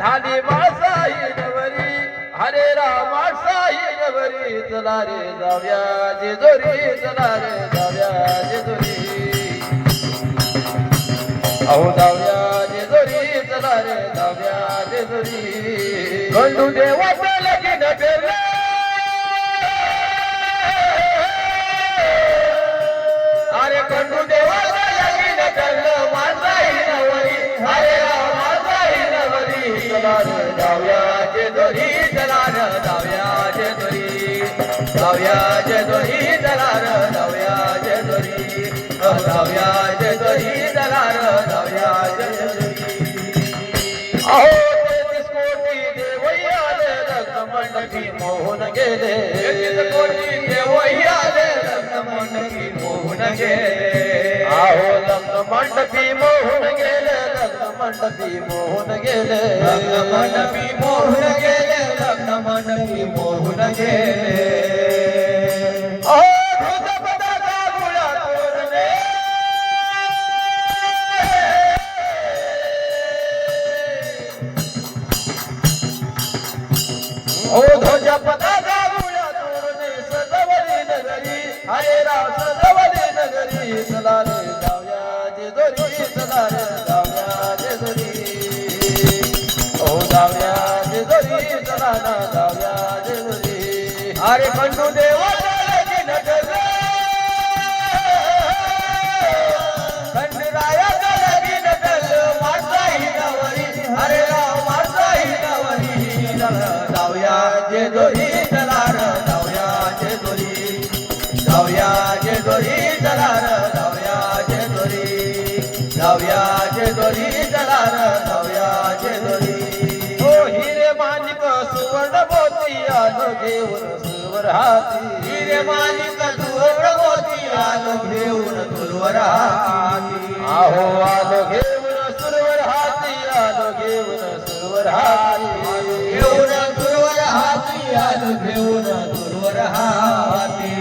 झाली मासाई नवरी. हरे रामा साई नवरी. चला रे जाव्या जेजोरी. चला रे जाव्या जेजोरी. अहो जाव्या जेजोरी. चला रे जाव्या जेजोरी. गंडू देवा जाऊया जेजोरी चला रे जाऊया जेजोरी जाऊया जेजोरी चला रे जाऊया जेजोरी. अहो तेहतीस कोटी देवई आले मोहन गेले. तेहतीस कोटी देवई आले मंडपी मोहन गेले. अहो मंडपी मोहन गेले मंडपी मोहन गेले. मंडपी मोहन गेले मोहन गेले. ओ ध्वजा पताका मुळा तोरणे सजवली नगरी हरे राव सजवली नगरी चला रे जाऊया जेजोरी चला रे जाऊया जेजोरी ओ जाऊया जेजोरी चला ना जाऊया जेजोरी अरे खंडू सुवर हाती हिरे मोती आलो घेऊन सुरवर हाती. आहो आलो घेऊन सुरवर हाती आलो घेऊन सुरवर हाती. घेऊन हाती आलो घेऊन हाती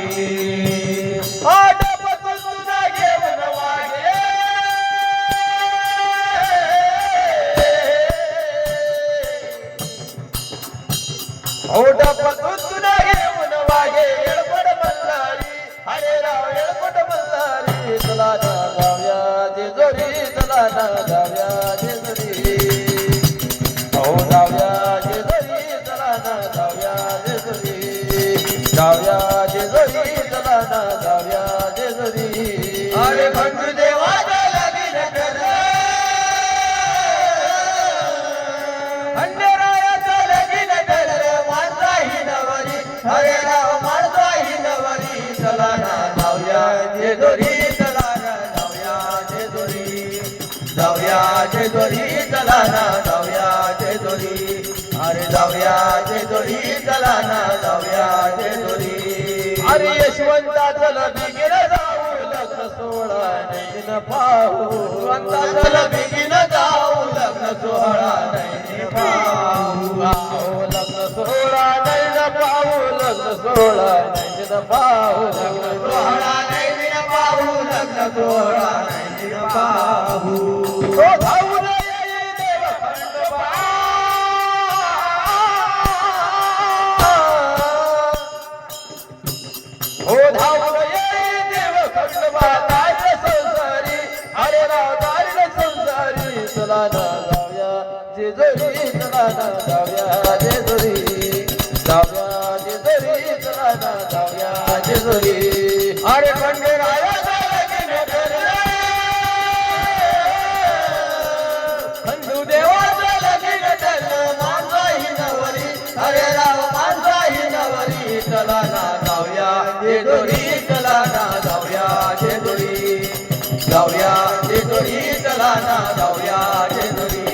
जाऊया जेजोरी. चला ना जाऊया जेजोरी. अरे भंडू देव जाऊया जेजोरी चला ना जाऊया जेजोरी. जाऊया जेजोरी चला ना जाऊया जेजोरी. अरे जाऊया जेजोरी चला ना जाऊया जेजोरी. अरे यशवंताचं बिगिन जाऊ लग्न सोहळा नैन पाहू. यशवंताचं बिगिन जाऊ लग्न सोहळा नैन पाहू. सोहळा नैन पाहू लग्न सोहळा नैन पाहू लग्न सोहळा नैन पाहू तो धावून देव खंडोबा हो धावून येई देव खंडोबा तारल संसारी अरे राव तारल संसारी चला ना जाऊया. जेजोरी चला ना जाऊया. जेजोरी जाऊया जेजोरी चला ना जाऊया जेजोरी